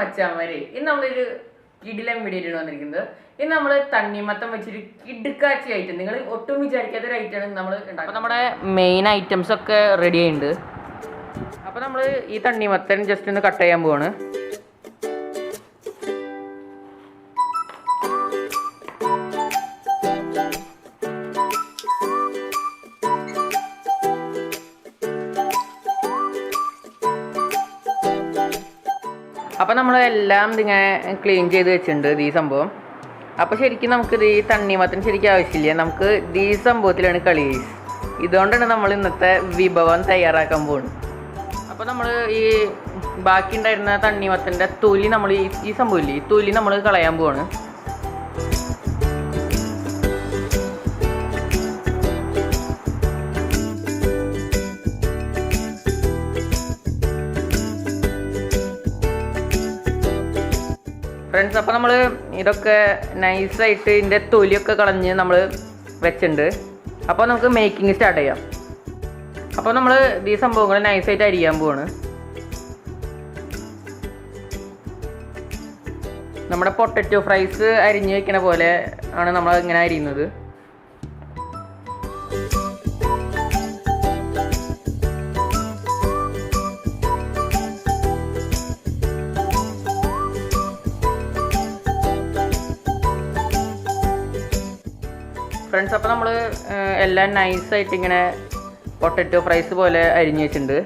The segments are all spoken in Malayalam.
മച്ചാമാരെ ഇന്ന് നമ്മളൊരു കിടിലം വീഡിയോ വന്നിരിക്കുന്നത് ഇന്ന് നമ്മൾ തണ്ണിമത്തം വെച്ചൊരു കിടുക്കാച്ചി ഐറ്റം നിങ്ങൾ ഒട്ടും വിചാരിക്കാത്ത ഒരു ഐറ്റമാണ് നമ്മൾ അപ്പോൾ നമ്മുടെ മെയിൻ ഐറ്റംസ് ഒക്കെ റെഡി ആയിട്ടുണ്ട്. അപ്പോൾ നമ്മൾ ഈ തണ്ണിമത്തൻ ജസ്റ്റ് ഒന്ന് കട്ട് ചെയ്യാൻ പോവാണ്. അപ്പോൾ നമ്മൾ എല്ലാം ഇതിങ്ങനെ ക്ലീൻ ചെയ്ത് വെച്ചിട്ടുണ്ട് ഈ സംഭവം. അപ്പോൾ ശരിക്കും നമുക്കിത് ഈ തണ്ണിമത്തൻ ശരിക്കും ആവശ്യമില്ല. നമുക്ക് ഈ സംഭവത്തിലാണ് കളി. ഇതുകൊണ്ടാണ് നമ്മൾ ഇന്നത്തെ വിഭവം തയ്യാറാക്കാൻ പോകുന്നത് അപ്പോൾ നമ്മൾ ഈ ബാക്കി ഉണ്ടായിരുന്ന തണ്ണിമത്തന്റെ തൊലി നമ്മൾ ഈ സംഭവമില്ലേ ഈ തൊലി നമ്മൾ കളയാൻ പോവാണ്. ഫ്രണ്ട്സ് അപ്പോൾ നമ്മൾ ഇതൊക്കെ നൈസായിട്ട് ഇതിന്റെ തൊലിയൊക്കെ കളഞ്ഞ് നമ്മൾ വെച്ചിട്ടുണ്ട്. അപ്പോൾ നമുക്ക് മേക്കിംഗ് സ്റ്റാർട്ട് ചെയ്യാം. അപ്പോൾ നമ്മൾ ഈ സംഭവങ്ങൾ നൈസായിട്ട് അരിയാൻ പോവാണ്. നമ്മുടെ പൊട്ടറ്റോ ഫ്രൈസ് അരിഞ്ഞ് വെക്കണ പോലെ ആണ് നമ്മൾ ഇങ്ങനെ അരിയുന്നത്. ഫ്രണ്ട്സ് അപ്പോൾ നമ്മൾ എല്ലാം നൈസായിട്ട് ഇങ്ങനെ പൊട്ടറ്റോ ഫ്രൈസ് പോലെ അരിഞ്ഞു വെച്ചിട്ടുണ്ട്.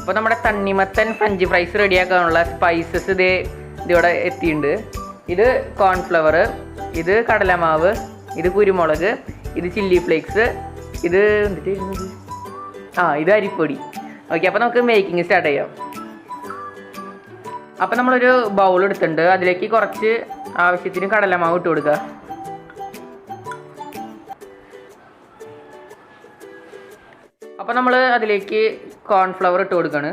അപ്പോൾ നമ്മുടെ തണ്ണിമത്തൻ ഫ്രഞ്ച് ഫ്രൈസ് റെഡിയാക്കാനുള്ള സ്പൈസസ് ഇതേ ഇതിവിടെ എത്തിയിട്ടുണ്ട്. ഇത് കോൺഫ്ലവർ ഇത് കടലമാവ് ഇത് കുരുമുളക് ഇത് ചില്ലി ഫ്ലേക്സ് ഇത് എന്നിട്ട് ആ ഇത് അരിപ്പൊടി. ഓക്കെ അപ്പോൾ നമുക്ക് മേക്കിംഗ് സ്റ്റാർട്ട് ചെയ്യാം. അപ്പോൾ നമ്മളൊരു ബൗൾ എടുത്തിട്ടുണ്ട്. അതിലേക്ക് കുറച്ച് ആവശ്യത്തിന് കടലമാവ് ഇട്ട് കൊടുക്കുക. അപ്പോൾ നമ്മൾ അതിലേക്ക് കോൺഫ്ലവർ ഇട്ട് കൊടുക്കാണ്.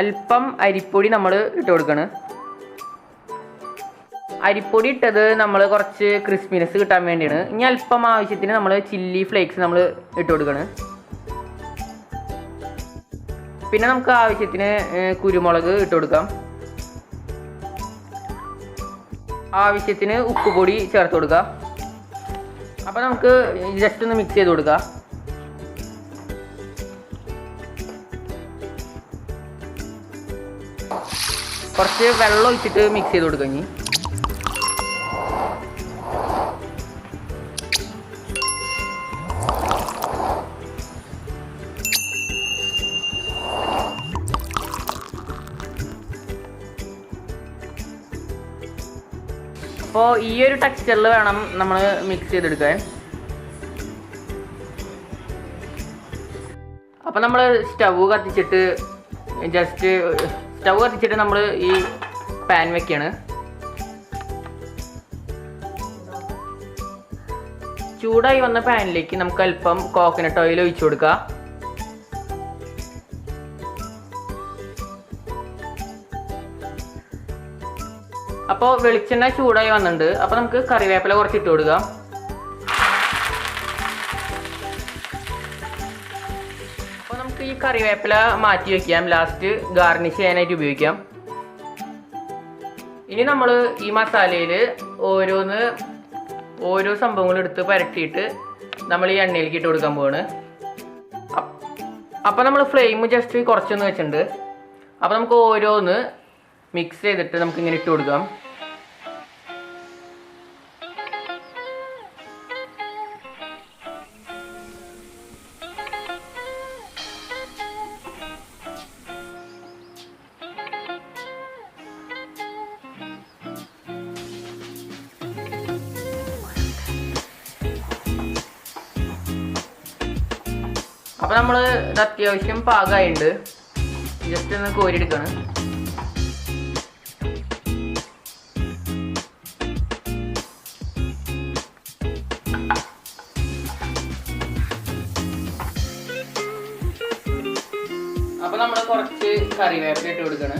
അല്പം അരിപ്പൊടി നമ്മൾ ഇട്ട് കൊടുക്കാണ്. അരിപ്പൊടി ഇട്ടത് നമ്മൾ കുറച്ച് ക്രിസ്പിനെസ് കിട്ടാൻ വേണ്ടിയാണ്. ഇനി അല്പം ആവശ്യത്തിന് നമ്മൾ ചില്ലി ഫ്ലേക്സ് നമ്മൾ ഇട്ട് കൊടുക്കുകയാണ് പിന്നെ നമുക്ക് ആവശ്യത്തിന് കുരുമുളക് ഇട്ട് കൊടുക്കാം. ആവശ്യത്തിന് ഉപ്പ് പൊടി ചേർത്ത് കൊടുക്കുക അപ്പോൾ നമുക്ക് ജസ്റ്റ് ഒന്ന് മിക്സ് ചെയ്ത് കൊടുക്കുക കുറച്ച് വെള്ളം ഒഴിച്ചിട്ട് മിക്സ് ചെയ്ത് കൊടുക്കുക ഇനി. അപ്പോൾ ഈ ഒരു ടെക്സ്ചറിൽ വേണം നമ്മൾ മിക്സ് ചെയ്തെടുക്കാൻ. അപ്പോൾ നമ്മൾ സ്റ്റവ് കത്തിച്ചിട്ട് ജസ്റ്റ് സ്റ്റവ് കത്തിച്ചിട്ട് നമ്മൾ ഈ പാൻ വെക്കാണ്. ചൂടായി വന്ന പാനിലേക്ക് നമുക്ക് അല്പം കോക്കനട്ട് ഓയിൽ ഒഴിച്ചു കൊടുക്കുക അപ്പോൾ വെളിച്ചെണ്ണ ചൂടായി വന്നിട്ടുണ്ട്. അപ്പോൾ നമുക്ക് കറിവേപ്പില കുറച്ച് ഇട്ട് കൊടുക്കാം. അപ്പോൾ നമുക്ക് ഈ കറിവേപ്പില മാറ്റി വയ്ക്കാം ലാസ്റ്റ് ഗാർണിഷ് ചെയ്യാനായിട്ട് ഉപയോഗിക്കാം. ഇനി നമ്മൾ ഈ മസാലയിൽ ഓരോന്ന് ഓരോ സംഭവങ്ങളും എടുത്ത് പരട്ടിയിട്ട് നമ്മൾ ഈ എണ്ണയിലേക്ക് ഇട്ട് കൊടുക്കാൻ പോവാണ്. അപ്പോൾ നമ്മൾ ഫ്ലെയിം ജസ്റ്റ് കുറച്ചൊന്ന് വെച്ചിട്ടുണ്ട്. അപ്പോൾ നമുക്ക് ഓരോന്ന് മിക്സ് ചെയ്തിട്ട് നമുക്ക് ഇങ്ങനെ ഇട്ട് കൊടുക്കാം. അപ്പോൾ നമ്മൾ ഇത് അത്യാവശ്യം പാകമായിട്ടുണ്ട് ജസ്റ്റ് ഒന്ന് കോരിയെടുക്കണം. അപ്പൊ നമ്മൾ കുറച്ച് കറിവേപ്പില ഇട്ട് കൊടുക്കാണ്.